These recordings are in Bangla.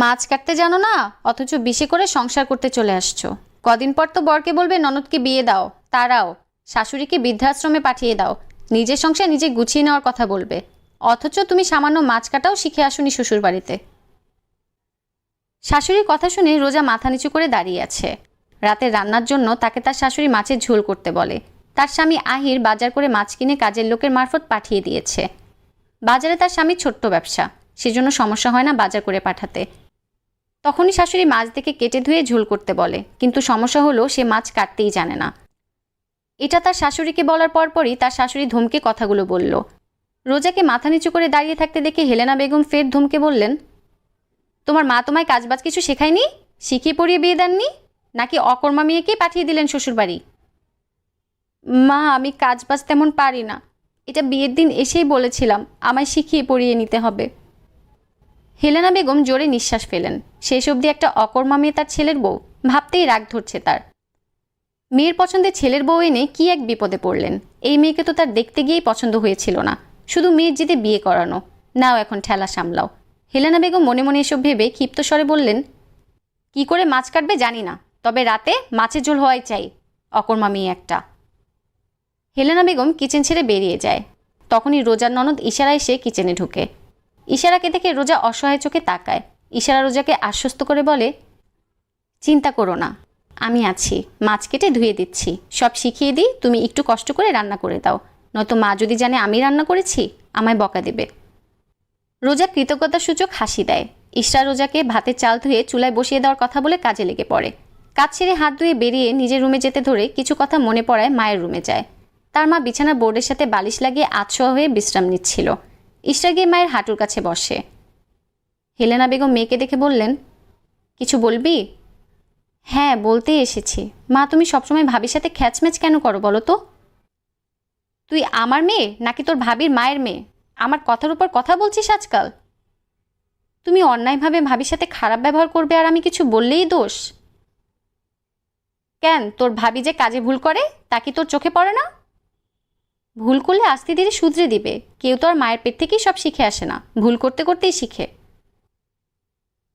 মাছ কাটতে জানো না? অথচ বিষে করে সংসার করতে চলে আসছো। কদিন পর তো বরকে বলবে, ননদকে বিয়ে দাও, তারাও। শাশুড়িকে বৃদ্ধাশ্রমে পাঠিয়ে দাও। নিজের সংসার নিজে গুছিয়ে নেওয়ার কথা বলবে। অথচ তুমি সামান্য মাছ কাটাও শিখে আসুনি শ্বশুর বাড়িতে শাশুড়ির কথা শুনে রোজা মাথা নিচু করে দাঁড়িয়ে আছে। রাতে রান্নার জন্য তাকে তার শাশুড়ি মাছের ঝোল করতে বলে। তার স্বামী আহির বাজার করে মাছ কিনে কাজের লোকের মারফত পাঠিয়ে দিয়েছে। বাজারে তার স্বামীর ছোট্ট ব্যবসা। সেজন্য সমস্যা হয় না বাজার করে পাঠাতে। তখনই শাশুড়ি মাছ দেখে কেটে ধুয়ে ঝোল করতে বলে। কিন্তু সমস্যা হলো, সে মাছ কাটতেই জানে না। এটা তার শাশুড়িকে বলার পরপরই তার শাশুড়ি ধমকে কথাগুলো বলল। রোজাকে মাথা নিচু করে দাঁড়িয়ে থাকতে দেখে হেলেনা বেগম ফের ধমকে বললেন, তোমার মা তোমায় কাজবাজ কিছু শেখায়নি? শিখিয়ে পড়িয়ে বিয়ে দেননি? নাকি অকর্মা মেয়েকেই পাঠিয়ে দিলেন শ্বশুরবাড়ি? মা, আমি কাজবাজ তেমন পারি না। এটা বিয়ের দিন এসেই বলেছিলাম, আমায় শিখিয়ে পড়িয়ে নিতে হবে। হেলেনা বেগম জোরে নিঃশ্বাস ফেলেন। শেষ অবধি একটা অকর্মা মেয়ে তার ছেলের বউ। ভাবতেই রাগ ধরছে তার। মেয়ের পছন্দের ছেলের বউ এনে কি এক বিপদে পড়লেন? এই মেয়েকে তো তার দেখতে গিয়েই পছন্দ হয়েছিল না। শুধু মেয়ের জিদে বিয়ে করানো। নাও এখন ঠেলা সামলাও। হেলেনা বেগম মনে মনে এসব ভেবে ক্ষিপ্ত স্বরে বললেন, কি করে মাছ কাটবে জানি না, তবে রাতে মাছের ঝোল হওয়াই চাই, অকর্মা মেয়ে একটা। হেলেনা বেগম কিচেন ছেড়ে বেরিয়ে যায়। তখনই রোজার ননদ ইশারা এসে কিচেনে ঢুকে। ইশারাকে দেখে রোজা অসহায় চোখে তাকায়। ইশারা রোজাকে আশ্বস্ত করে বলে, চিন্তা করো না, আমি আছি, মাছ কেটে ধুয়ে দিচ্ছি। সব শিখিয়ে দিই, তুমি একটু কষ্ট করে রান্না করে দাও। নয়তো মা যদি জানে আমি রান্না করেছি, আমায় বকা দেবে। রোজা কৃতজ্ঞতার সূচক হাসি দেয়। ইশরা রোজাকে ভাতের চাল ধুয়ে চুলায় বসিয়ে দেওয়ার কথা বলে কাজে লেগে পড়ে। কাজ ছেড়ে হাত ধুয়ে বেরিয়ে নিজের রুমে যেতে ধরে কিছু কথা মনে পড়ায় মায়ের রুমে যায়। তার মা বিছানার বোর্ডের সাথে বালিশ লাগিয়ে আতশোয়া হয়ে বিশ্রাম নিচ্ছিল। ইশরা গিয়ে মায়ের হাঁটুর কাছে বসে। হেলেনা বেগম মেয়েকে দেখে বললেন, কিছু বলবি? হ্যাঁ বলতেই এসেছি। মা, তুমি সবসময় ভাবির সাথে খ্যাচম্যাচ কেন করো বলো তো? তুই আমার মেয়ে নাকি তোর ভাবির মায়ের মেয়ে? আমার কথার উপর কথা বলছিস আজকাল? তুমি অন্যায়ভাবে ভাবির সাথে খারাপ ব্যবহার করবে আর আমি কিছু বললেই দোষ? কেন? তোর ভাবি যে কাজে ভুল করে, তা কি তোর চোখে পড়ে না? ভুল করলে আস্তে ধীরে শুধরে দিবে। কেউ তো আর মায়ের পেট থেকেই সব শিখে আসে না। ভুল করতে করতেই শিখে।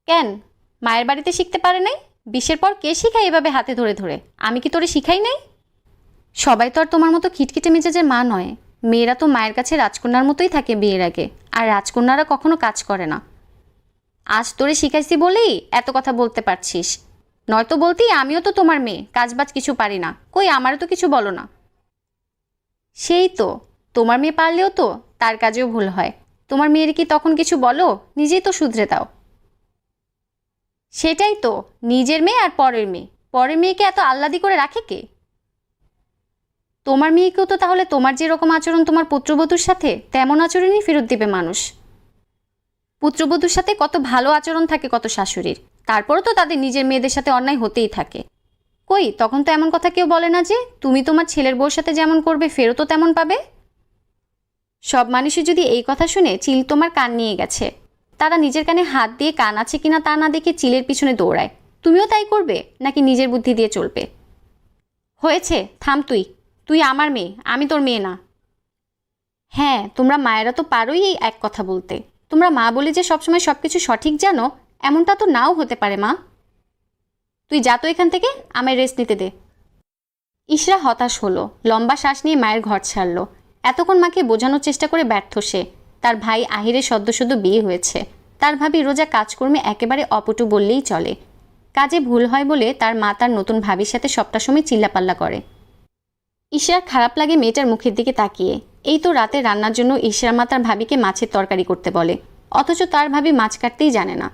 কেন? মায়ের বাড়িতে শিখতে পারে নাই? বিশের পর কে শিখায় এভাবে হাতে ধরে ধরে? আমি কি তোরে শিখাই নাই? সবাই তো আর তোমার মতো খিটখিটে মেজাজের মা নয়। মেয়েরা তো মায়ের কাছে রাজকন্যার মতোই থাকে বিয়ের আগে। আর রাজকন্যারা কখনো কাজ করে না। আজ তোরে শিখাইছি বলেই এত কথা বলতে পারছিস। নয়তো বলতেই আমিও তো তোমার মেয়ে। কাজবাজ কিছু পারি না। কই, আমারও তো কিছু বলো না। সেই তো, তোমার মেয়ে পারলেও তো তার কাজেও ভুল হয়। তোমার মেয়ের কি তখন কিছু বলো? নিজেই তো শুধরে দাও। সেটাই তো, নিজের মেয়ে আর পরের মেয়ে। পরের মেয়েকে এত আহ্লাদি করে রাখে কে? তোমার মেয়েকেও তো তাহলে তোমার যেরকম আচরণ তোমার পুত্রবধূর সাথে, তেমন আচরণই ফেরত দিবে মানুষ। পুত্রবধূর সাথে কত ভালো আচরণ থাকে কত শাশুড়ির। তারপরও তো তাদের নিজের মেয়েদের সাথে অন্যায় হতেই থাকে। কই? তখন তো এমন কথা কেউ বলে না যে, তুমি তোমার ছেলের বউর সাথে যেমন করবে ফেরতও তেমন পাবে। সব মানুষই যদি এই কথা শুনে চিল তোমার কান নিয়ে গেছে। তারা নিজের কানে হাত দিয়ে কান আছে কিনা তা না দেখে চিলের পিছনে দৌড়ায়। তুমিও তাই করবে, নাকি নিজের বুদ্ধি দিয়ে চলবে? হয়েছে, থাম তুই। তুই আমার মেয়ে, আমি তোর মেয়ে না। হ্যাঁ তোমরা মায়েরা তো পারোই এই এক কথা বলতে। তোমরা মা বলে যে সবসময় সব কিছু সঠিক জানো, এমনটা তো নাও হতে পারে, মা। তুই যা তো এখান থেকে, আমায় রেস্ট নিতে দে। ইশরা হতাশ হলো, লম্বা শ্বাস নিয়ে মায়ের ঘর ছাড়ল। এতক্ষণ মাকে বোঝানোর চেষ্টা করে ব্যর্থ সে। তার ভাই আহিরের সদ্য সদ্য বিয়ে হয়েছে। তার ভাবি রোজা কাজকর্মে একেবারে অপটু বললেই চলে। কাজে ভুল হয় বলে তার মা তার নতুন ভাবির সাথে সবটা সময় চিল্লাপাল্লা করে। ঈশার খারাপ লাগে মেয়েটার মুখের দিকে তাকিয়ে। এই তো রাতে রান্নার জন্য ঈশার মা তার ভাবিকে মাছের তরকারি করতে বলে। অথচ তার ভাবি মাছ কাটতেই জানে না।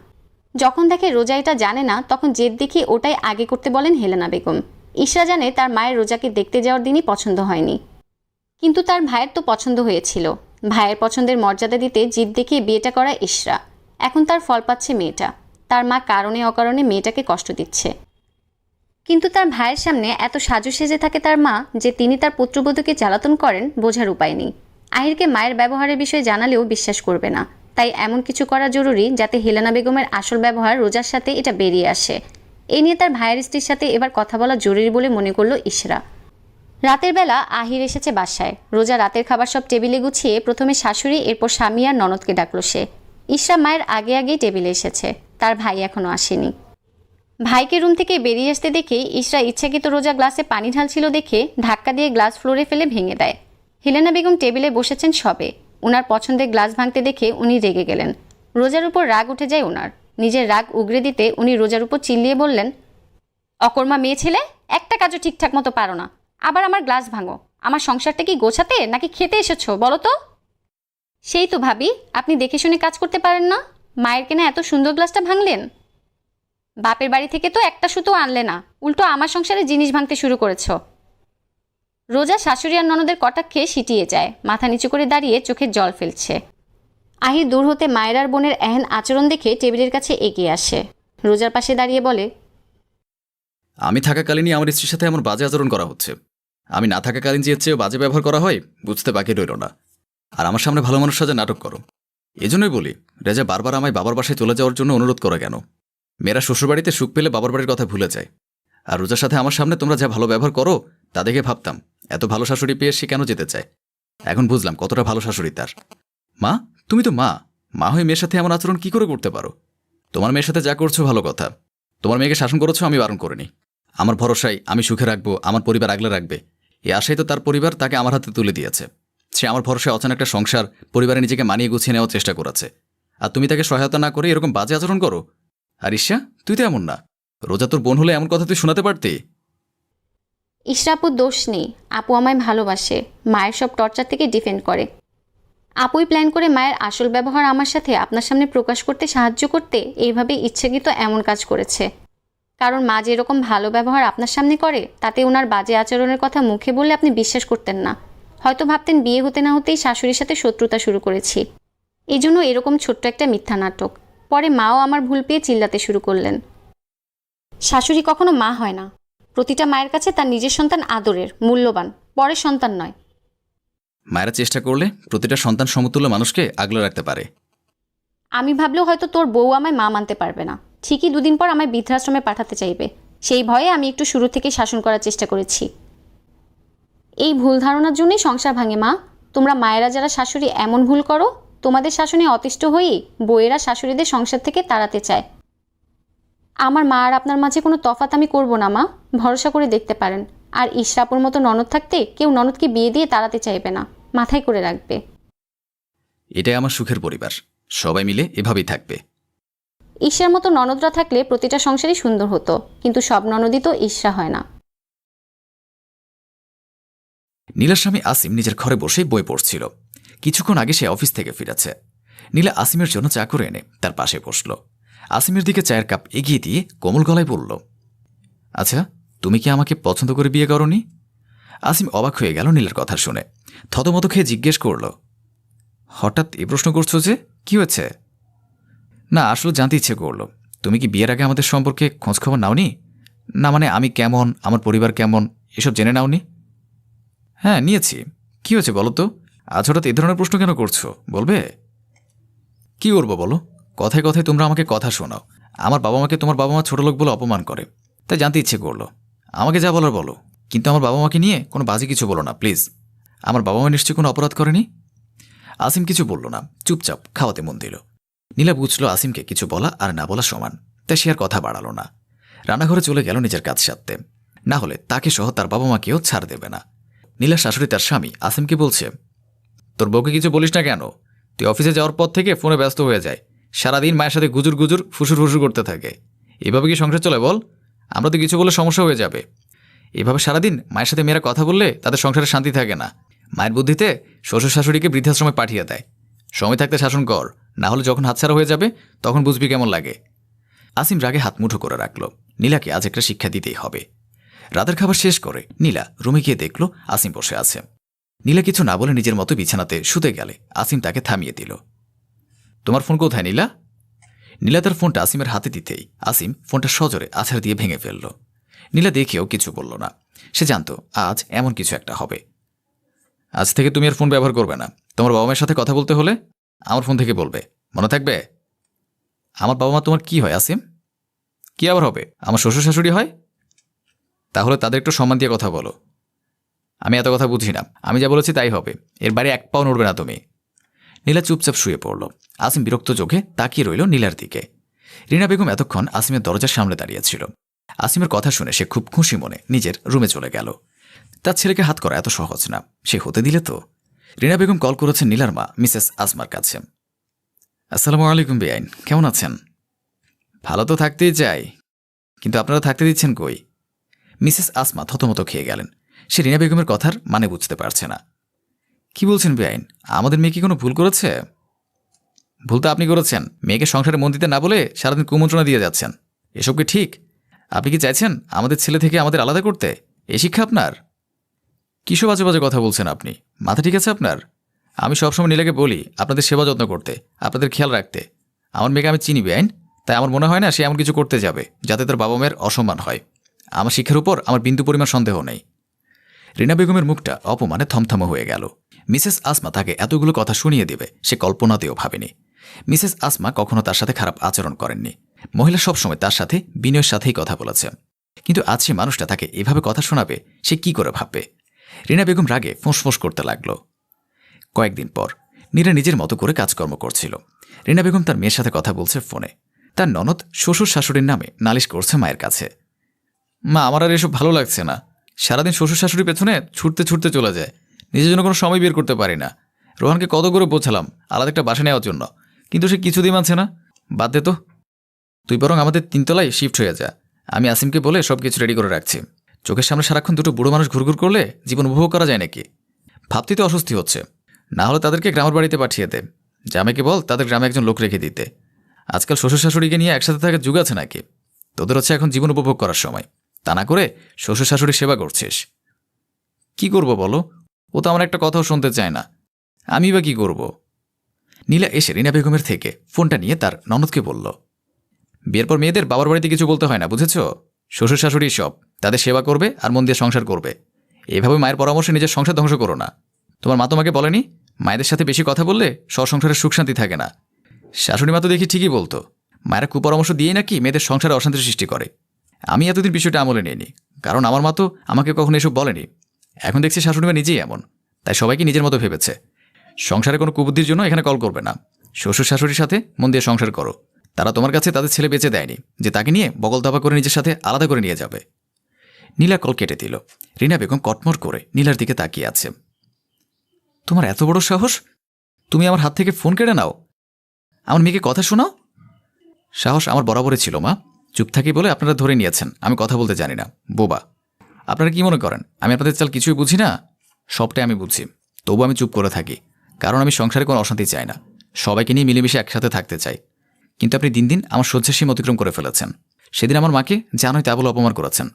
যখন দেখে রোজা এটা জানে না, তখন জেদ দেখিয়ে ওটাই আগে করতে বলেন হেলেনা বেগম। ঈশরা জানে তার মায়ের রোজাকে দেখতে যাওয়ার দিনই পছন্দ হয়নি। কিন্তু তার ভাইয়ের তো পছন্দ হয়েছিল। ভাইয়ের পছন্দের মর্যাদা দিতে জিদ দেখিয়ে বিয়েটা করা ইশরা এখন তার ফল পাচ্ছে মেয়েটা। তার মা কারণে অকারণে মেয়েটাকে কষ্ট দিচ্ছে। কিন্তু তার ভাইয়ের সামনে এত সাজু সেজে থাকে তার মা যে তিনি তার পুত্রবধূকে জ্বালাতন করেন, বোঝার উপায় নেই। আহিরকে মায়ের ব্যবহারের বিষয়ে জানালেও বিশ্বাস করবে না। তাই এমন কিছু করা জরুরি যাতে হেলেনা বেগমের আসল ব্যবহার রোজার সাথে এটা বেরিয়ে আসে। এ নিয়ে তার ভাইয়ের স্ত্রীর সাথে এবার কথা বলা জরুরি বলে মনে করল ইশরা। রাতের বেলা আহির এসেছে বাসায়। রোজা রাতের খাবার সব টেবিলে গুছিয়ে প্রথমে শাশুড়ি, এরপর স্বামী আর ননদকে ডাকলো সে। ইশরা মায়ের আগে আগেই টেবিলে এসেছে। তার ভাই এখনও আসেনি। ভাইকে রুম থেকে বেরিয়ে আসতে দেখে ইশরা ইচ্ছাকৃত রোজা গ্লাসে পানি ঢালছিল দেখে ধাক্কা দিয়ে গ্লাস ফ্লোরে ফেলে ভেঙে দেয়। হেলেনা বেগম টেবিলে বসেছেন সবে। ওনার পছন্দের গ্লাস ভাঙতে দেখে উনি রেগে গেলেন। রোজার উপর রাগ উঠে যায় ওনার নিজের রাগ উগরে দিতে উনি রোজার উপর চিল্লিয়ে বললেন, অকর্মা মেয়ে ছেলে, একটা কাজও ঠিকঠাক মতো পারো না। আবার আমার গ্লাস ভাঙো। আমার সংসারটা কি গোছাতে নাকি খেতে এসেছ, বলো তো? সেই তো ভাবি, আপনি দেখে শুনে কাজ করতে পারেন না। মায়ের কেনা এত সুন্দর গ্লাসটা ভাঙলেন? বাপের বাড়ি থেকে তো একটা সুতো আনলে না। উল্টো আমার সংসারে জিনিস ভাঙতে শুরু করেছ। রোজা শাশুড়ি আর ননদের কটাক্ষে সিটিয়ে যায়। মাথা নিচু করে দাঁড়িয়ে চোখের জল ফেলছে। আহির দূর হতে মায়ের আর বোনের এহেন আচরণ দেখে টেবিলের কাছে এগিয়ে আসে। রোজার পাশে দাঁড়িয়ে বলে, আমি থাকাকালীনই আমার স্ত্রীর সাথে এমন বাজে আচরণ করা হচ্ছে। আমি না থাকাকালীন যে চেয়েও বাজে ব্যবহার করা হয়, বুঝতে বাকি রইল না। আর আমার সামনে ভালো মানুষ সাজে নাটক করো। এজন্যই বলি, রেজা বারবার আমায় বাবার বাসায় চলে যাওয়ার জন্য অনুরোধ করে কেন? মেয়েরা শ্বশুরবাড়িতে সুখ পেলে বাবার বাড়ির কথা ভুলে যায়। আর রোজার সাথে আমার সামনে তোমরা যা ভালো ব্যবহার করো, তা দেখে ভাবতাম। এত ভালো শাশুড়ি পেয়ে সে কেন যেতে চায়? এখন বুঝলাম কতটা ভালো শাশুড়ি তার। মা, তুমি তো মা। মা হয়ে মেয়ের সাথে এমন আচরণ কি করে করতে পারো? তোমার মেয়ের সাথে যা করছ ভালো কথা। তোমার মেয়েকে শাসন করেছ, আমি বারণ করিনি। আমার ভরসায় আমি সুখে রাখব, আমার পরিবার আগলে রাখবে। এ আশাই তো তার পরিবার তাকে আমার হাতে তুলে দিয়েছে। সে আমার ভরসায় অচান একটা সংসার, পরিবারে নিজেকে মানিয়ে গুছিয়ে নেওয়ার চেষ্টা করেছে। আর তুমি তাকে সহায়তা না করে এরকম বাজে আচরণ করো? আর ঈশা তুই তো এমন না। রোজা তোর বোন হলে এমন কথা তুই শোনাতে পারতি? ইশরাপুর দোষ নেই। আপু আমায় ভালোবাসে। মায়ের সব টর্চার থেকে ডিফেন্ড করে। আপুই প্ল্যান করে মায়ের আসল ব্যবহার আমার সাথে আপনার সামনে প্রকাশ করতে সাহায্য করতে এইভাবে ইচ্ছাকৃত এমন কাজ করেছে। কারণ মা যেরকম ভালো ব্যবহার আপনার সামনে করে, তাতে ওনার বাজে আচরণের কথা মুখে বললে আপনি বিশ্বাস করতেন না। হয়তো ভাবতেন বিয়ে হতে না হতেই শাশুড়ির সাথে শত্রুতা শুরু করেছি। এই জন্য এরকম ছোট্ট একটা মিথ্যা নাটক। পরে মাও আমার ভুল পেয়ে চিল্লাতে শুরু করলেন। শাশুড়ি কখনো মা হয় না। প্রতিটা মায়ের কাছে তার নিজের সন্তান আদরের মূল্যবান পরের সন্তান নয়। মায়েরা চেষ্টা করলে প্রতিটা সন্তান সমতুল্য মানুষকে আগলে রাখতে পারে। আমি ভাবলেও হয়তো তোর বউ আমায় মা মানতে পারবে না। ঠিকই দুদিন পর আমায় বৃদ্ধাশ্রমে পাঠাতে চাইবে। সেই ভয়ে আমি একটু শুরু থেকে শাসন করার চেষ্টা করেছি। এই ভুল ধারণার জন্যই সংসার ভাঙে মা। তোমরা মায়েরা যারা শাশুড়ি এমন ভুল করো তোমাদের শাসনে অতিষ্ঠ হয়েই বইয়েরা শাশুড়িদের সংসার থেকে তাড়াতে চায়। আমার মা আর আপনার মাঝে কোনো তফাত আমি করব না মা। ভরসা করে দেখতে পারেন। আর ইশরাপুর মতো ননদ থাকতে কেউ ননদকে বিয়ে দিয়ে তাড়াতে চাইবে না। মাথায় করে রাখবে। এটাই আমার সুখের পরিবার। সবাই মিলে এভাবেই থাকবে। ঈশার মতো ননদরা থাকলে প্রতিটা সংসারই সুন্দর হতো কিন্তু সব ননদই তো ঈর্ষা হয় না। নীলার স্বামী আসিম নিজের ঘরে বসেই বই পড়ছিল। কিছুক্ষণ আগে সে অফিস থেকে ফিরেছে। নীলা আসিমের জন্য চা করে এনে তার পাশে বসল। আসিমের দিকে চায়ের কাপ এগিয়ে দিয়ে কোমল গলায় বলল আচ্ছা তুমি কি আমাকে পছন্দ করে বিয়ে করনি? আসিম অবাক হয়ে গেল নীলের কথা শুনে। থতমত খেয়ে জিজ্ঞেস করল, হঠাৎ এ প্রশ্ন করছ যে কি হয়েছে? না, আসলে জানতে ইচ্ছে করল। তুমি কি বিয়ের আগে আমাদের সম্পর্কে খোঁজখবর নাওনি? না মানে আমি কেমন, আমার পরিবার কেমন, এসব জেনে নাওনি? হ্যাঁ নিয়েছি। কি হয়েছে বলো তো? আজ হঠাৎ এ ধরনের প্রশ্ন কেন করছ, বলবে? কি করব বলো? কথায় কথায় তোমরা আমাকে কথা শোনাও। আমার বাবা মাকে তোমার বাবা মা ছোট লোক বলে অপমান করে। তাই জানতে ইচ্ছে করল। আমাকে যা বলার বলো। কিন্তু আমার বাবা মাকে নিয়ে কোনো বাজে কিছু বলো না, প্লিজ। আমার বাবা মা নিশ্চয়ই কোনো অপরাধ করেনি? আসিম কিছু বলল না। চুপচাপ খাওয়াতে মন দিল। নীলা বুঝলো আসিমকে কিছু বলা আর না বলা সমান। তাই সে আর কথা বাড়ালো না। রান্নাঘরে চলে গেল নিজের কাজ সারতে। না হলে তাকে সহ তার বাবা মাকেও ছাড় দেবে না। নীলা শাশুড়ি তার স্বামী। আসিমকে বলছে, তোর বউকে কিছু বলিস না কেন? তুই অফিসে যাওয়ার পর থেকে ফোনে ব্যস্ত হয়ে যায়। সারাদিন মায়ের সাথে গুজুর গুজুর, ফুসুর ফুসুর করতে থাকে। এভাবে কি সংসার চলে বল? আমরা তো কিছু বলে সমস্যা হয়ে যাবে। এভাবে সারাদিন মায়ের সাথে মেয়েরা কথা বললে তাদের সংসারে শান্তি থাকে না। মায়ের বুদ্ধিতে শ্বশুর শাশুড়িকে বৃদ্ধাশ্রমে পাঠিয়ে দেয়। সময় থাকতে শাসন কর, না হলে যখন হাতছাড়া হয়ে যাবে, তখন বুঝবি কেমন লাগে। আসিম রাগে হাত মুঠো করে রাখল। নীলাকে আজ একটা শিক্ষা দিতেই হবে। রাতের খাবার শেষ করে নীলা রুমে গিয়ে দেখল আসিম বসে আছে। নীলা কিছু না বলে নিজের মতো বিছানাতে শুতে গেলে আসিম তাকে থামিয়ে দিল। তোমার ফোন কোথায়, নীলা? নীলা তার ফোনটা আসিমের হাতে দিতেই আসিম ফোনটা সজোরে আছাড় দিয়ে ভেঙে ফেলল। নীলা দেখেও কিছু বলল না। সে জানতো আজ এমন কিছু একটা হবে। আজ থেকে তুমি আর ফোন ব্যবহার করবে না। তোমার বাবা মায়ের সাথে কথা বলতে হলে আমার ফোন থেকে বলবে। মনে থাকবে? আমার বাবা মা তোমার কি হয়, আসিম? কি আবার হবে? আমার শ্বশুর শাশুড়ি হয়? তাহলে তাদের একটু সম্মান দিয়ে কথা বলো। আমি এত কথা বুঝি না। আমি যা বলেছি তাই হবে। এর বাইরে এক পাও নড়বে না তুমি। নীলা চুপচাপ শুয়ে পড়ল। আসিম বিরক্ত চোখে তাকিয়ে রইল নীলার দিকে। রিনা বেগম এতক্ষণ আসিমের দরজার সামনে দাঁড়িয়েছিল আসিমের কথা শুনে সে খুব খুশি মনে নিজের রুমে চলে গেল। তার ছেলেকে হাত করা এত সহজ না, সে হতে দিলে তো? রিনা বেগম কল করেছেন নীলার মা, মিসেস আসমার কাছে। আসসালামু আলাইকুম বেআইন, কেমন আছেন? ভালো তো থাকতেই চাই, কিন্তু আপনারা থাকতে দিচ্ছেন কই? মিসেস আসমা থতমত খেয়ে গেলেন। সে রিনা বেগমের কথার মানে বুঝতে পারছে না। কি বলছেন বেআইন? আমাদের মেয়ে কি কোনো ভুল করেছে? ভুল তো আপনি করেছেন। মেয়েকে সংসারে মন দিতে না বলে সারাদিন কুমন্ত্রণা দিয়ে যাচ্ছেন। এসব কি ঠিক? আপনি কি চাইছেন আমাদের ছেলে থেকে আমাদের আলাদা করতে? এ শিক্ষা আপনার? কিসব বাজে বাজে কথা বলছেন আপনি? মাথা ঠিক আছে আপনার? আমি সবসময় নীলাকে বলি, আপনাদের সেবা যত্ন করতে, আপনাদের খেয়াল রাখতে। আমার মেয়েকে আমি চিনি বেআইন, তাই আমার মনে হয় না সে এমন কিছু করতে যাবে, যাতে তার বাবা মায়ের অসম্মান হয়। আমার শিক্ষার উপর আমার বিন্দু পরিমাণ সন্দেহ নেই। রিনা বেগমের মুখটা অপমানে থমথম হয়ে গেল। মিসেস আসমা তাকে এতগুলো কথা শুনিয়ে দেবে, সে কল্পনাতেও ভাবেনি। মিসেস আসমা কখনো তার সাথে খারাপ আচরণ করেননি। মহিলা সবসময় তার সাথে, বিনয়ের সাথেই কথা বলেছে কিন্তু আজ সে মানুষটা তাকে এভাবে কথা শোনাবে, সে কি করে ভাববে? রিনা বেগম রাগে ফোঁস করতে লাগল। কয়েকদিন পর নীরা নিজের মতো করে কাজকর্ম করছিল। রিনা বেগম তার মেয়ের সাথে কথা বলছে ফোনে। তার ননদ শ্বশুর শাশুড়ির নামে নালিশ করছে মায়ের কাছে। মা, আমার আর এসব ভালো লাগছে না। সারাদিন শ্বশুর শাশুড়ির পেছনে ছুটতে ছুটতে চলে যায়। নিজের জন্য কোনো সময় বের করতে পারি না। রোহানকে কত করে বোঝালাম, আলাদা একটা বাসা নেওয়ার জন্য। কিন্তু সে কিছুদিন মানছে না। বাদ দে তো। তুই বরং আমাদের তিনতলায় শিফট হয়ে যা। আমি আসিমকে বলে সব কিছু রেডি করে রাখছি। চোখের সামনে সারাক্ষণ দুটো বুড়ো মানুষ ঘুরঘুর করলে জীবন উপভোগ করা যায় নাকি? ভাবতেই তো অস্বস্তি হচ্ছে। না হলে তাদেরকে গ্রামের বাড়িতে পাঠিয়ে দে। জামাইকে বল তাদের গ্রামে একজন লোক রেখে দিতে। আজকাল শ্বশুর শাশুড়িকে নিয়ে একসাথে থাকার যুগ আছে নাকি? তোদের হচ্ছে এখন জীবন উপভোগ করার সময়। তা না করে শ্বশুর শাশুড়ির সেবা করছিস। কি করব বলো? ও তো আমার একটা কথাও শুনতে চায় না। আমি বা কি করব? নীলা এসে রিনা বেগমের থেকে ফোনটা নিয়ে তার ননদকে বলল, বিয়ের পর মেয়েদের বাবার বাড়িতে কিছু বলতে হয় না, বুঝেছ? শ্বশুর শাশুড়ি সব, তাদের সেবা করবে আর মন দিয়ে সংসার করবে। এভাবে মায়ের পরামর্শে নিজের সংসার ধ্বংস করো না। তোমার মা তোমাকে বলেনি? মায়েদের সাথে বেশি কথা বললে সংসারের সুখ শান্তি থাকে না। শাশুড়ি মা তো দেখি ঠিকই বলতো। মায়েরা কুপরামর্শ দিয়েই নাকি মেয়েদের সংসারে অশান্তি সৃষ্টি করে। আমি এতদিন বিষয়টা আমলে নিইনি, কারণ আমার মা তো আমাকে কখনো এসব বলেনি। এখন দেখছি শাশুড়ি মা নিজেই এমন, তাই সবাইকে নিজের মতো ভেবেছে। সংসারে কোনো কুবুদ্ধির জন্য এখানে কল করবে না। শ্বশুর শাশুড়ির সাথে মন দিয়ে সংসার করো। তারা তোমার কাছে তাদের ছেলে বেঁচে দেয়নি, যে তাকে নিয়ে বগল দাবা করে নিজের সাথে আলাদা করে নিয়ে যাবে। নীলা কল কেটে দিল। রিনা বেগম কটমট করে নীলার দিকে তাকিয়ে আছে। তোমার এত বড় সাহস? তুমি আমার হাত থেকে ফোন কেড়ে নাও। আমার মেয়েকে কথা শোনাও? সাহস আমার বরাবরই ছিল, মা। চুপ থাকি বলে আপনারা ধরে নিয়েছেন, আমি কথা বলতে জানি না। বোবা, আপনারা কি মনে করেন? আমি আপনাদের চাল কিছুই বুঝি না? সবটাই আমি বুঝি। তবু আমি চুপ করে থাকি, কারণ আমি সংসারে কোনো অশান্তি চাই না। সবাইকে নিয়ে মিলেমিশে একসাথে থাকতে চাই। কিন্তু আপনি দিন দিন আমার শয্যার সীমা অতিক্রম করে ফেলেছেন। সেদিন আমার মাকে জানোই তা বলে অপমান করেছেন।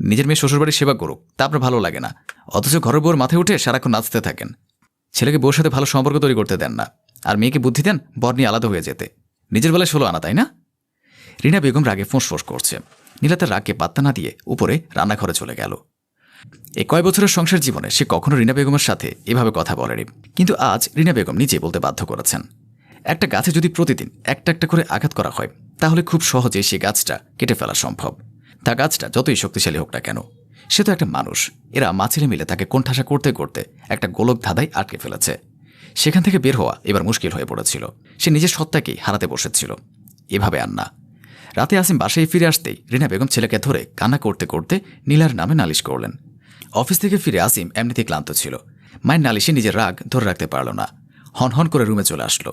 নিজের মেয়ে শ্বশুরবাড়ির সেবা করুক, তা আপনার ভালো লাগে না। অথচ ঘরের বউর মাথায় উঠে সারাক্ষণ নাচতে থাকেন। ছেলেকে বউর সাথে ভালো সম্পর্ক তৈরি করতে দেন না। আর মেয়েকে বুদ্ধি দেন বর নিয়ে আলাদা হয়ে যেতে। নিজের বেলায় ষোলো আনা, তাই না? রিনা বেগম রাগে ফোঁসফোঁস করছে। নীলা তার রাগকে পাত্তা না দিয়ে উপরে রান্নাঘরে চলে গেল। এই কয় বছরের সংসার জীবনে সে কখনো রিনা বেগমের সাথে এভাবে কথা বলেনি, কিন্তু আজ রিনা বেগম নিজে বলতে বাধ্য করেছেন। একটা গাছে যদি প্রতিদিন একটা একটা করে আঘাত করা হয়, তাহলে খুব সহজেই সে গাছটা কেটে ফেলা সম্ভব। তা গাছটা যতই শক্তিশালী হোক না কেন, সে তো একটা মানুষ। এরা মাছিরে মিলে তাকে কোণঠাসা করতে করতে একটা গোলক ধাঁধায় আটকে ফেলেছে। সেখান থেকে বের হওয়া এবার মুশকিল হয়ে পড়েছিল। সে নিজের সত্তাকেই হারাতে বসেছিল। এভাবে আর না। রাতে আসিম বাসায় ফিরে আসতেই রিনা বেগম ছেলেকে ধরে কান্না করতে করতে নীলার নামে নালিশ করলেন। অফিস থেকে ফিরে আসিম এমনিতেই ক্লান্ত ছিল। মায়ের নালিশে নিজের রাগ ধরে রাখতে পারল না। হন হন করে রুমে চলে আসলো।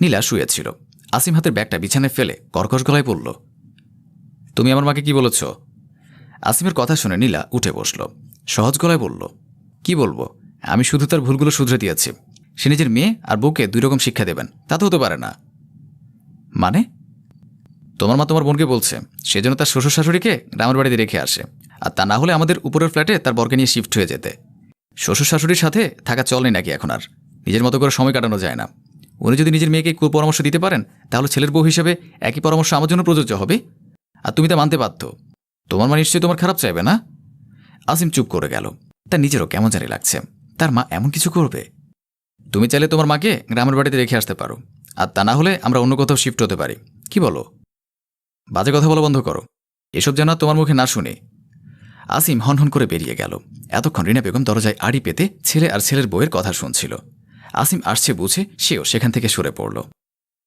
নীলা শুয়েছিল আসিম হাতের ব্যাগটা বিছানায় ফেলে কর্কশ গলায় বলল, তুমি আমার মাকে কি বলেছ? আসিমের কথা শুনে নীলা উঠে বসল। সহজ গলায় বলল, কি বলব? আমি শুধু তার ভুলগুলো শুধরে দিয়েছি। সে নিজের মেয়ে আর বউকে দুই রকম শিক্ষা দেবেন। তা তো হতে পারে না। মানে? তোমার মা তোমার বোনকে বলছে সেজন্য তার শ্বশুর শাশুড়িকে গ্রামের বাড়িতে রেখে আসে। আর তা না হলে আমাদের উপরের ফ্ল্যাটে তার বরকে নিয়ে শিফট হয়ে যেতে। শ্বশুর শাশুড়ির সাথে থাকা চলে নাকি এখন আর? নিজের মতো করে সময় কাটানো যায় না। উনি যদি নিজের মেয়েকে পরামর্শ দিতে পারেন, তাহলে ছেলের বউ হিসেবে একই পরামর্শ আমার জন্য প্রযোজ্য হবে। আর তুমি তা মানতে বাধ্য। তোমার মা নিশ্চয়ই তোমার খারাপ চাইবে না? আসিম চুপ করে গেল। তার নিজেরও কেমন জানি লাগছে। তার মা এমন কিছু করবে? তুমি চাইলে তোমার মাকে গ্রামের বাড়িতে রেখে আসতে পারো। আর তা না হলে আমরা অন্য কোথাও শিফট হতে পারি। কি বলো? বাজে কথা বলা বন্ধ করো। এসব যেন তোমার মুখে না শুনে। আসিম হনহন করে বেরিয়ে গেল। এতক্ষণ রিনা বেগম দরজায় আড়ি পেতে ছেলে আর ছেলের বইয়ের কথা শুনছিল। আসিম আসছে বুঝে সেও সেখান থেকে সরে পড়ল।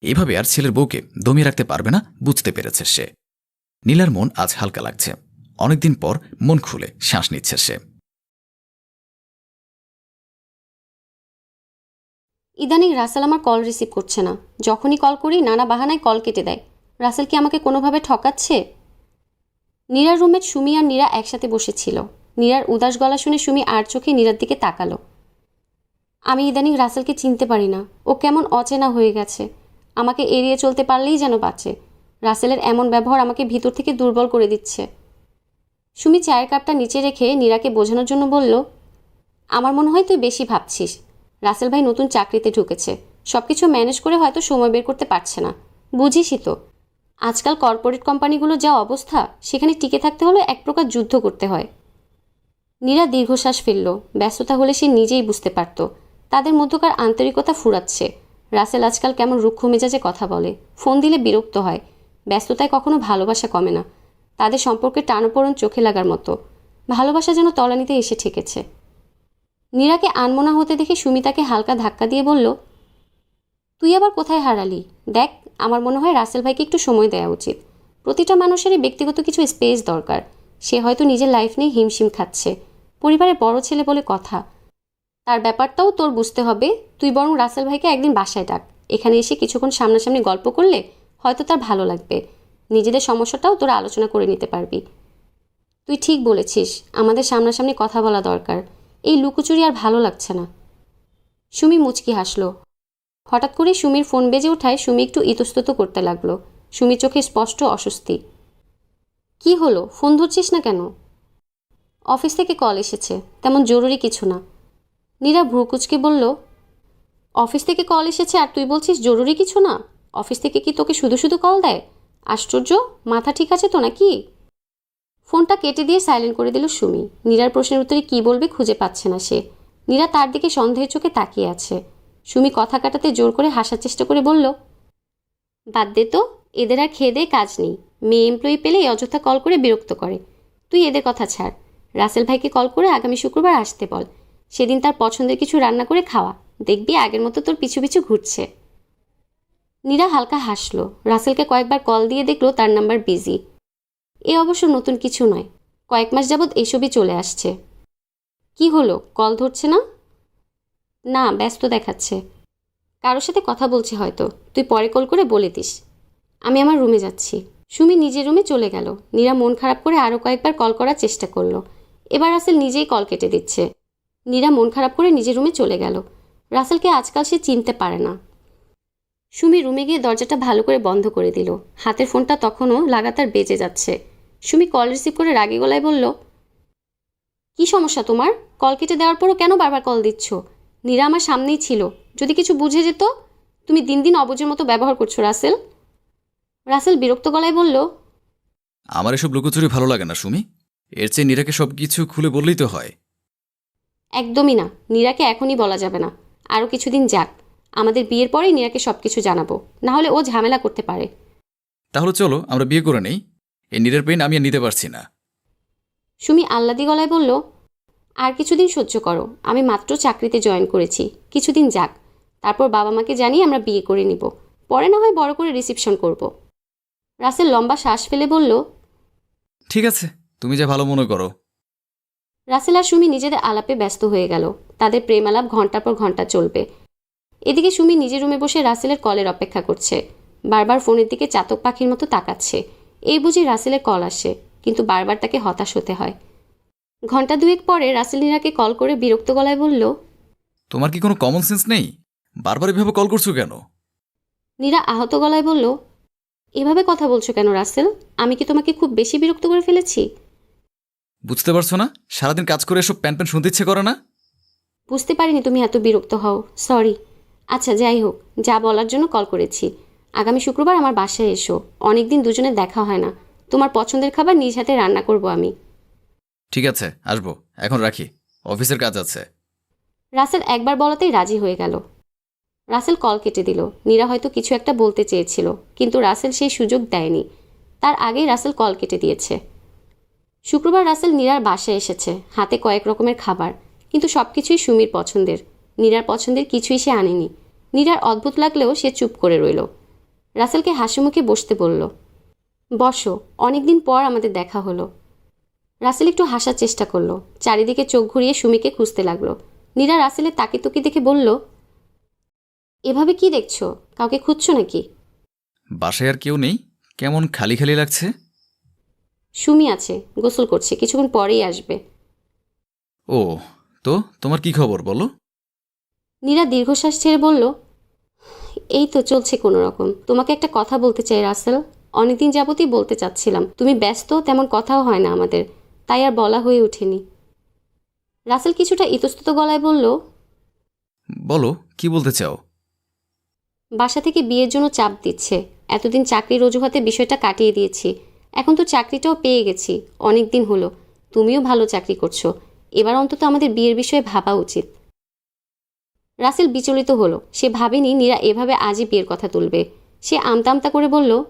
এভাবে আর ছেলের বউকে দমিয়ে রাখতে পারবে না, বুঝতে পেরেছে সে। নীলার মন আজ হালকা লাগছে। অনেকদিন পর মন খুলে শ্বাস নিচ্ছে সে। ইদানিং রাসেল আমার কল রিসিভ করছে না। যখনই কল করি, নানা বাহানায় কল কেটে দেয়। রাসেল কি আমাকে কোনোভাবে ঠকাচ্ছে? নীরার রুমে সুমি আর নীরা একসাথে বসেছিল। নীরার উদাস গলা শুনে সুমি আর চোখে নীরার দিকে তাকালো। আমি ইদানিং রাসেলকে চিনতে পারি না। ও কেমন অচেনা হয়ে গেছে। আমাকে এড়িয়ে চলতে পারলেই যেন বাঁচে। রাসেলের এমন ব্যবহার আমাকে ভিতর থেকে দুর্বল করে দিচ্ছে। সুমি চায়ের কাপটা নিচে রেখে নীরাকে বোঝানোর জন্য বলল, আমার মনে হয় তুই বেশি ভাবছিস। রাসেল ভাই নতুন চাকরিতে ঢুকেছে। সব কিছু ম্যানেজ করে হয়তো সময় বের করতে পারছে না। বুঝিসই তো। আজকাল কর্পোরেট কোম্পানিগুলোর যা অবস্থা, সেখানে টিকে থাকতে হলে এক প্রকার যুদ্ধ করতে হয়। নীরা দীর্ঘশ্বাস ফেলল। ব্যস্ততা হলে সে নিজেই বুঝতে পারত। তাদের মধ্যকার আন্তরিকতা ফুরাচ্ছে। রাসেল আজকাল কেমন রুক্ষ মেজাজে কথা বলে। ফোন দিলে বিরক্ত হয়। ব্যস্ততায় কখনো ভালোবাসা কমে না। তাদের সম্পর্কে টানপোড়ন চোখে লাগার মতো। ভালোবাসা যেন তলানিতে এসে ঠেকেছে। নীরাকে আনমনা হতে দেখে সুমিতাকে হালকা ধাক্কা দিয়ে বলল, তুই আবার কোথায় হারালি? দেখ আমার মনে হয় রাসেল ভাইকে একটু সময় দেওয়া উচিত। প্রতিটা মানুষেরই ব্যক্তিগত কিছু স্পেস দরকার। সে হয়তো নিজের লাইফ নিয়ে হিমশিম খাচ্ছে। পরিবারের বড় ছেলে বলে কথা। তার ব্যাপারটাও তোর বুঝতে হবে। তুই বরং রাসেল ভাইকে একদিন বাসায় ডাক। এখানে এসে কিছুক্ষণ সামনাসামনি গল্প করলে হয়তো তার ভালো লাগবে। নিজেদের সমস্যাটাও তোরা আলোচনা করে নিতে পারবি। তুই ঠিক বলেছিস, আমাদের সামনাসামনি কথা বলা দরকার। এই লুকোচুরি আর ভালো লাগছে না। সুমি মুচকি হাসলো। হঠাৎ করে সুমির ফোন বেজে ওঠায় সুমি একটু ইতস্তত করতে লাগল। সুমি চোখে স্পষ্ট অস্বস্তি। কি হলো? ফোন ধরছিস না কেন? অফিস থেকে কল এসেছে। তেমন জরুরি কিছু না। নীরা ভ্রুকুচকে বলল, অফিস থেকে কল এসেছে আর তুই বলছিস জরুরি কিছু না? অফিস থেকে কি তোকে শুধু শুধু কল দেয়? আশ্চর্য, মাথা ঠিক আছে তো নাকি? ফোনটা কেটে দিয়ে সাইলেন্ট করে দিল সুমি। নীরার প্রশ্নের উত্তরে কী বলবে খুঁজে পাচ্ছে না সে। নীরা তার দিকে সন্দেহের চোখে তাকিয়ে আছে। সুমি কথা কাটাতে জোর করে হাসার চেষ্টা করে বলল, বাদ দে তো, এদের আর খেয়ে দিয়ে কাজ নেই। মেয়ে এমপ্লয়ি পেলে এই অযথা কল করে বিরক্ত করে। তুই এদের কথা ছাড়। রাসেল ভাইকে কল করে আগামী শুক্রবার আসতে বল। সেদিন তার পছন্দের কিছু রান্না করে খাওয়া। দেখবি আগের মতো তোর পিছু পিছু ঘুরছে। নীরা হালকা হাসলো। রাসেলকে কয়েকবার কল দিয়ে দেখল তার নাম্বার বিজি। এ অবশ্য নতুন কিছু নয়। কয়েক মাস যাবৎ এসবই চলে আসছে। কি হলো? কল ধরছে না? না, ব্যস্ত দেখাচ্ছে। কারোর সাথে কথা বলছে হয়তো। তুই পরে কল করে বলে দিস। আমি আমার রুমে যাচ্ছি। সুমি নিজের রুমে চলে গেল। নীরা মন খারাপ করে আরও কয়েকবার কল করার চেষ্টা করল। এবার রাসেল নিজেই কল কেটে দিচ্ছে। নীরা মন খারাপ করে নিজের রুমে চলে গেল। রাসেলকে আজকাল সে চিনতে পারে না। সুমি রুমে গিয়ে দরজাটা ভালো করে বন্ধ করে দিল। হাতের ফোনটা তখনও লাগাতার বেজে যাচ্ছে। সুমি কল রিসিভ করে রাগী গলায় বলল, কি সমস্যা তোমার? কল কেটে দেওয়ার পরও কেন বারবার কল দিচ্ছ? নীরা আমার সামনেই ছিল। যদি কিছু বুঝে যেত তুমি দিন দিন অবুজের মতো ব্যবহার করছ রাসেল। রাসেল বিরক্ত গলায় বলল আমার এসব লুকোচুরি ভালো লাগে না সুমি। এর চেয়ে নীরাকে সব কিছু খুলে বললেই তো হয়। একদমই না। নীরাকে এখনই বলা যাবে না। আরও কিছুদিন যাক। আমাদের বিয়ের পরেই নীরাকে সব কিছু জানাব। না হলে ও ঝামেলা করতে পারে। তাহলে চলো আমরা বিয়ে করে নেই। এই নীরের পেন আমি আর নিতে পারছি না। সুমি আহ্লাদি গলায় বলল আর কিছুদিন সহ্য করো আমি মাত্র চাকরিতে জয়েন করেছি কিছুদিন যাক। তারপর বাবা মাকে জানিয়ে আমরা বিয়ে করে নিব। পরে না হয় বড় করে রিসিপশন করব। রাসেল লম্বা শ্বাস ফেলে বলল ঠিক আছে তুমি যা ভালো মনে করো। রাসেল আর সুমি নিজেদের আলাপে ব্যস্ত হয়ে গেল। তাদের প্রেম আলাপ ঘণ্টার পর ঘণ্টা চলবে। এদিকে সুমি নিজের রুমে বসে রাসেলের কলের অপেক্ষা করছে। বারবার ফোনের দিকে চাতক পাখির মতো তাকাচ্ছে। এই বুঝি রাসেলের কল আসে কিন্তু বারবার তাকে হতাশ হতে হয়। ঘণ্টা দুয়েক পরে রাসেল নীরাকে কল করে বিরক্ত গলায় বলল তোমার কি কোনো কমন সেন্স নেই? বারবার এভাবে কল করছ কেন? নীরা আহত গলায় বলল এভাবে কথা বলছো কেন রাসেল? আমি কি তোমাকে খুব বেশি বিরক্ত করে ফেলেছি? বুঝতে পারছ না? সারাদিন কাজ করে এসব প্যান প্যান শুনতে ইচ্ছে করে না? বুঝতে পারিনি তুমি এত বিরক্ত হও। সরি আচ্ছা যাই হোক যা বলার জন্য কল করেছি। আগামী শুক্রবার আমার বাসায় এসো। অনেকদিন দুজনে দেখা হয় না। তোমার পছন্দের খাবার নিজ হাতে রান্না করব আমি। ঠিক আছে, আসব। এখন রাখি। অফিসের কাজ আছে। রাসেল একবার বলাতেই রাজি হয়ে গেল। রাসেল কল কেটে দিল। নীরা হয়তো কিছু একটা বলতে চেয়েছিল, কিন্তু রাসেল সেই সুযোগ দেয়নি। তার আগেই রাসেল কল কেটে দিয়েছে। শুক্রবার রাসেল নীরার বাসায় এসেছে, হাতে কয়েক রকমের খাবার, কিন্তু সব কিছুই সুমির পছন্দের। নীরার পছন্দের কিছুই সে আনেনি। নীরার অদ্ভুত লাগলেও সে চুপ করে রইল। রাসেলকে হাসি মুখে বসতে বলল, বসো, অনেকদিন পর আমাদের দেখা হলো। রাসেল একটু হাসার চেষ্টা করল। চারিদিকে চোখ ঘুরিয়ে সুমিকে খুঁজতে লাগল। নীরা রাসেলের তাকে তুকি দেখে বলল এভাবে কি দেখছ? কাউকে খুঁজছো নাকি? বাসায় আর কেউ নেই? কেমন খালি খালি লাগছে? সুমি আছে গোসল করছে কিছুক্ষণ পরেই আসবে। ও তো তোমার কি খবর বলো? নীরা দীর্ঘশ্বাস ছেড়ে বলল এই তো চলছে কোনো রকম। তোমাকে একটা কথা বলতে চাই রাসেল। অনেকদিন যাবতই বলতে চাচ্ছিলাম। তুমি ব্যস্ত তেমন কথাও হয় না আমাদের। তাই আর বলা হয়ে ওঠেনি। রাসেল কিছুটা ইতস্তত গলায় বলল বলো কি বলতে চাও? বাসা থেকে বিয়ের জন্য চাপ দিচ্ছে। এতদিন চাকরির অজুহাতে বিষয়টা কাটিয়ে দিয়েছি। এখন তো চাকরিটাও পেয়ে গেছি। অনেক দিন হলো। তুমিও ভালো চাকরি করছ। এবার অন্তত আমাদের বিয়ের বিষয়ে ভাবা উচিত। রাসেল বিচলিত হলো। সে ভাবেনি নীরা এভাবে আজই বিয়ের কথা তুলবে। সে আমতা আমতা করে বলল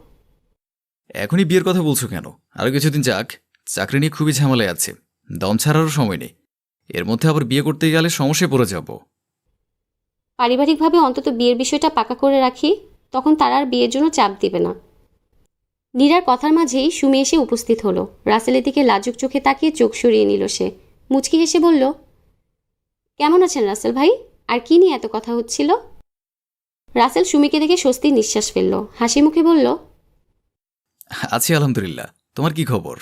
এখনই বিয়ের কথা বলছো কেন? আরও কিছুদিন যাক। চাকরি নিয়ে খুবই ঝামেলায় আছে। দম ছাড়ারও সময় নেই। এর মধ্যে আবার বিয়ে করতে গেলে সমস্যায় পড়ে যাব। পারিবারিকভাবে অন্তত বিয়ের বিষয়টা পাকা করে রাখি তখন তারা আর বিয়ের জন্য চাপ দিবে না। নীরার কথার মাঝেই সুমি এসে উপস্থিত হলো। রাসেলের দিকে লাজুক চোখে তাকিয়ে চোখ সরিয়ে নিল সে। মুচকি হেসে বলল কেমন আছেন রাসেল ভাই? আর কি নিয়ে এত কথা হচ্ছিল? রাসেল সুমিকে দেখে স্বস্তির নিঃশ্বাস ফেলল। হাসি মুখে বলল আছি আলহামদুলিল্লাহ। তোমার কি খবর?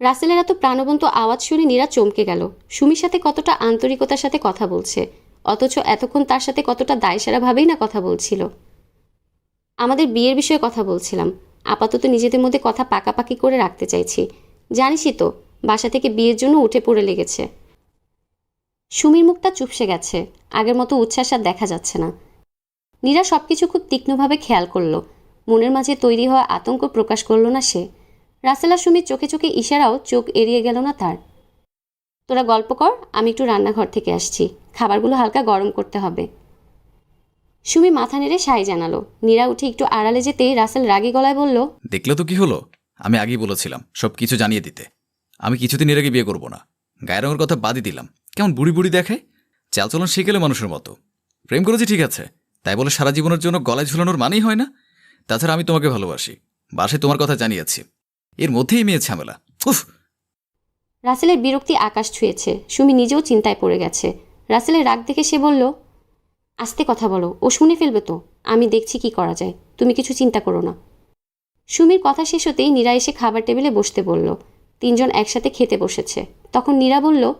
রাসেলের এত প্রাণবন্ত আওয়াজ শুনে নীরা চমকে গেল। সুমির সাথে কতটা আন্তরিকতার সাথে কথা বলছে? অথচ এতক্ষণ তার সাথে কতটা দায়সারাভাবেই না কথা বলছিল? আমাদের বিয়ের বিষয়ে কথা বলছিলাম। আপাতত নিজেদের মধ্যে কথা পাকাপাকি করে রাখতে চাইছি। জানিসই তো, বাসা থেকে বিয়ের জন্য উঠে পড়ে লেগেছে। সুমির মুখটা চুপসে গেছে। আগের মতো উচ্ছ্বাস আর দেখা যাচ্ছে না। নীরা সব কিছু খুব তীক্ষ্ণভাবে খেয়াল করল। মনের মাঝে তৈরি হওয়া আতঙ্ক প্রকাশ করল না সে। রাসেলা সুমির চোখে চোখে ইশারাও চোখ এড়িয়ে গেল না তার। তোরা গল্প কর, আমি একটু রান্নাঘর থেকে আসছি। খাবারগুলো হালকা গরম করতে হবে। সুমি মাথা নেড়ে সাই জানালো। নীরা উঠে একটু আড়ালে যেতেই রাসেল রাগী গলায় বলল, দেখলে তো কি হলো? আমি আগেই বলেছিলাম, সব কিছু জানিয়ে দিতে। আমি কিছুদিন এর আগে বিয়ে করব না। গায়ের রঙের কথা বাদই দিলাম। কেমন বুড়ি বুড়ি দেখায় চালচলন শিখেলে মানুষের মতো। প্রেম করেছি ঠিক আছে, তাই বলে সারা জীবনের জন্য গলায় ঝুলানোর মানেই হয় না? তাছাড়া আমি তোমাকে ভালোবাসি। বাসে তোমার কথা জানিয়েছি। এর মধ্যেই মেয়ে ঝামেলা। উফ! রাসেলের বিরক্তি আকাশ ছুঁয়েছে। সুমি নিজেও চিন্তায় পড়ে গেছে। রাসেলের রাগ দেখে সে বলল, আস্তে কথা বলো, ও শুনে ফেলবে তো। আমি দেখছি কি করা যায়। তুমি কিছু চিন্তা করো না। সুমির কথা শেষ হতেই নীরা এসে খাবার টেবিলে বসতে বলল। তিনজন একসাথে খেতে বসেছে। তখন নীরা বলল,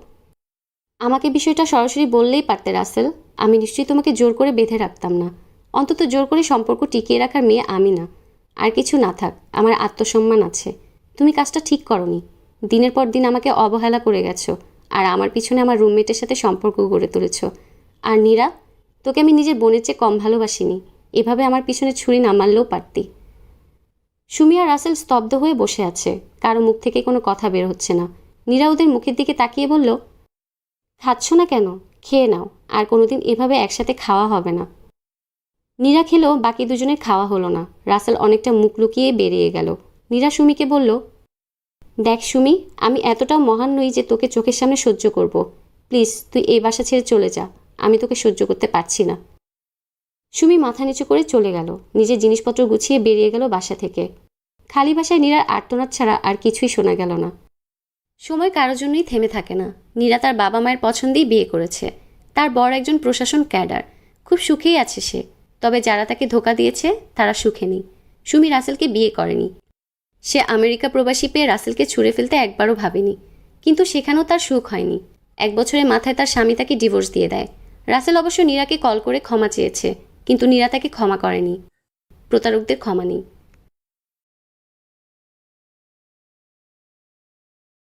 আমাকে বিষয়টা সরাসরি বললেই পারতে, রাসেল। আমি নিশ্চয়ই তোমাকে জোর করে বেঁধে রাখতাম না। অন্তত জোর করে সম্পর্ক টিকিয়ে রাখার মেয়ে আমি না। আর কিছু না থাক, আমার আত্মসম্মান আছে। তুমি কাজটা ঠিক করনি। দিনের পর দিন আমাকে অবহেলা করে গেছো, আর আমার পিছনে আমার রুমমেটের সাথে সম্পর্ক গড়ে তুলেছ। আর নীরা, তোকে আমি নিজের বোনের চেয়ে কম ভালোবাসিনি। এভাবে আমার পিছনে ছুরি না মারলেও পারতি। সুমি আর রাসেল স্তব্ধ হয়ে বসে আছে। কারও মুখ থেকে কোনো কথা বের হচ্ছে না। নীরা ওদের মুখের দিকে তাকিয়ে বলল, খাচ্ছ না কেন? খেয়ে নাও। আর কোনোদিন এভাবে একসাথে খাওয়া হবে না। নীরা খেলেও বাকি দুজনের খাওয়া হলো না। রাসেল অনেকটা মুখ লুকিয়ে বেরিয়ে গেল। নীরা সুমিকে বলল দেখ সুমি, আমি এতটাও মহান নই যে তোকে চোখের সামনে সহ্য করব। প্লিজ, তুই এই বাসা ছেড়ে চলে যা। আমি তোকে সহ্য করতে পারছি না। সুমি মাথা নিচু করে চলে গেল। নিজের জিনিসপত্র গুছিয়ে বেরিয়ে গেল বাসা থেকে। খালি বাসায় নীরার আর্তনাদ ছাড়া আর কিছুই শোনা গেল না। সময় কারোর জন্যই থেমে থাকে না। নীরা তার বাবা মায়ের পছন্দেই বিয়ে করেছে। তার বড় একজন প্রশাসন ক্যাডার। খুব সুখেই আছে সে। তবে যারা তাকে ধোকা দিয়েছে, তারা সুখে নেই। সুমি রাসেলকে বিয়ে করেনি। সে আমেরিকা প্রবাসী পেয়ে রাসেলকে ছুঁড়ে ফেলতে একবারও ভাবেনি। কিন্তু সেখানেও তার সুখ হয়নি। এক বছরের মাথায় তার স্বামী তাকে ডিভোর্স দিয়ে দেয়। রাসেল অবশ্য নীরাকে কল করে ক্ষমা চেয়েছে, কিন্তু নীরা তাকে ক্ষমা করেনি। প্রতারকদের ক্ষমা নেই।